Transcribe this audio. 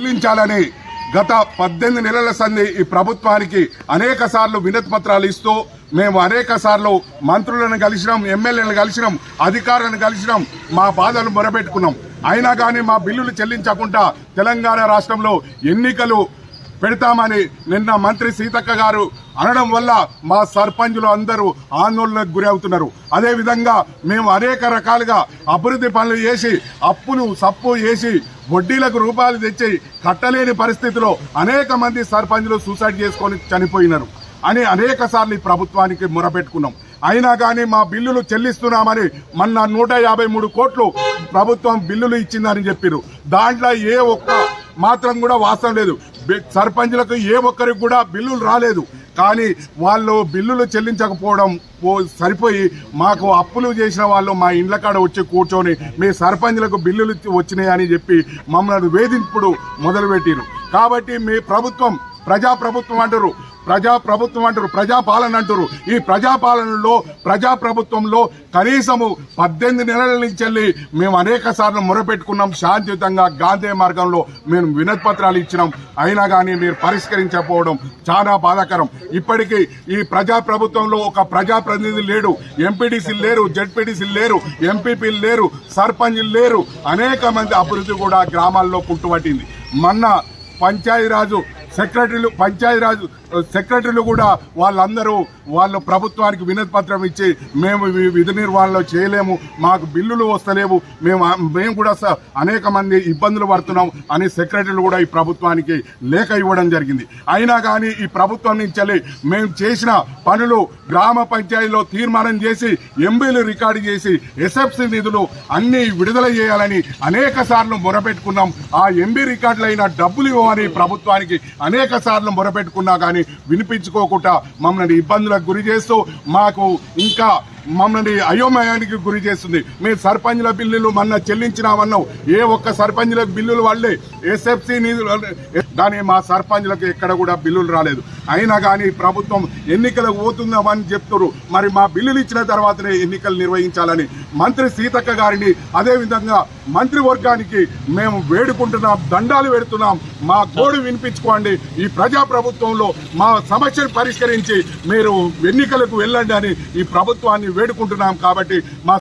చెల్లించాలని గత పద్దెనిమిది నెలల సంది ఈ ప్రభుత్వానికి అనేక సార్లు వినతి పత్రాలు ఇస్తూ మేము అనేక సార్లు మంత్రులను కలిసినాం ఎమ్మెల్యేలను కలిసినాం అధికారులను కలిసినాం మా బాధలు మొరబెట్టుకున్నాం అయినా కానీ మా బిల్లులు చెల్లించకుండా తెలంగాణ రాష్ట్రంలో ఎన్నికలు పెడతామని నిన్న మంత్రి సీతక్క గారు అనడం వల్ల మా సర్పంచులు అందరూ ఆందోళనకు గురి అవుతున్నారు. అదేవిధంగా మేము అనేక రకాలుగా అభివృద్ధి పనులు చేసి అప్పులు సప్పు చేసి వడ్డీలకు రూపాయలు తెచ్చి కట్టలేని పరిస్థితిలో అనేక మంది సర్పంచులు సూసైడ్ చేసుకొని చనిపోయినారు అని అనేక సార్లు ఈ ప్రభుత్వానికి మొరపెట్టుకున్నాం. అయినా కానీ మా బిల్లులు చెల్లిస్తున్నామని మొన్న నూట యాభై మూడు కోట్లు ప్రభుత్వం బిల్లులు ఇచ్చిందని చెప్పారు దాంట్లో ఏ ఒక్క మాత్రం కూడా వాస్తవం లేదు. సర్పంచ్లకు సర్పంచులకు ఏ ఒక్కరికి కూడా బిల్లులు రాలేదు. కానీ వాళ్ళు బిల్లులు చెల్లించకపోవడం సరిపోయి మాకు అప్పులు చేసిన వాళ్ళు మా ఇండ్ల కాడ వచ్చి కూర్చొని మీ సర్పంచులకు బిల్లులు వచ్చినాయి అని చెప్పి మమ్మల్ని వేధింపుడు మొదలుపెట్టిరు కాబట్టి మీ ప్రభుత్వం ప్రజా ప్రభుత్వం అంటారు ప్రజా ప్రభుత్వం అంటారు ప్రజాపాలన అంటారు. ఈ ప్రజాపాలనలో ప్రజా ప్రభుత్వంలో కనీసము పద్దెనిమిది నెలల నుంచి వెళ్ళి మేము అనేక సార్లు మొరపెట్టుకున్నాం. శాంతియుతంగా గాంధీ మార్గంలో మేము వినత్పత్రాలు ఇచ్చినాం. అయినా కానీ మీరు పరిష్కరించకపోవడం చాలా బాధాకరం. ఇప్పటికీ ఈ ప్రజా ప్రభుత్వంలో ఒక ప్రజాప్రతినిధి లేడు. ఎంపీడీసీలు లేరు జెడ్పీటీసీ లేరు ఎంపీపీలు లేరు సర్పంచ్లు లేరు. అనేక మంది అభివృద్ధి కూడా గ్రామాల్లో పుట్టుబట్టింది. మొన్న పంచాయతీరాజు సెక్రటరీలు పంచాయతీరాజు సెక్రటరీలు కూడా వాళ్ళందరూ వాళ్ళు ప్రభుత్వానికి వినతి పత్రం ఇచ్చి మేము విధి నిర్వహణలో చేయలేము మాకు బిల్లులు వస్తలేవు మేము మేము కూడా స- అనేక మంది ఇబ్బందులు పడుతున్నాం అని సెక్రటరీలు కూడా ఈ ప్రభుత్వానికి లేఖ ఇవ్వడం జరిగింది. అయినా కానీ ఈ ప్రభుత్వం నుంచి మేము చేసిన పనులు గ్రామ పంచాయతీలో తీర్మానం చేసి ఎంబీలు రికార్డు చేసి ఎస్ఎఫ్సి నిధులు అన్ని విడుదల చేయాలని అనేక సార్లు మొరపెట్టుకున్నాం. ఆ ఎంబీ రికార్డులైన డబ్బులు ఇవ్వమని ప్రభుత్వానికి అనేక సార్లు మొరపెట్టుకున్నా కానీ వినిపించుకోకుండా మమ్మల్ని ఇబ్బందులకు గురి చేస్తూ మాకు ఇంకా మమ్మల్ని అయోమయానికి గురి చేస్తుంది. మేము సర్పంచ్ల బిల్లులు మొన్న చెల్లించినామన్నాం ఏ ఒక్క సర్పంచ్లకు బిల్లులు వాళ్ళే. ఎస్ఎఫ్సి నిధులు కానీ మా సర్పంచ్లకు ఎక్కడ కూడా బిల్లులు రాలేదు. అయినా కానీ ప్రభుత్వం ఎన్నికలకు పోతుందామని చెప్తున్నారు మరి మా బిల్లులు ఇచ్చిన తర్వాతనే ఎన్నికలు నిర్వహించాలని మంత్రి సీతక్క గారిని అదేవిధంగా మంత్రివర్గానికి మేము వేడుకుంటున్నాం దండాలు పెడుతున్నాం. మా గోడు వినిపించుకోండి. ఈ ప్రజా ప్రభుత్వంలో మా సమస్యను పరిష్కరించి మీరు ఎన్నికలకు వెళ్ళండి అని ఈ ప్రభుత్వాన్ని వేడుకుంటున్నాం కాబట్టి మా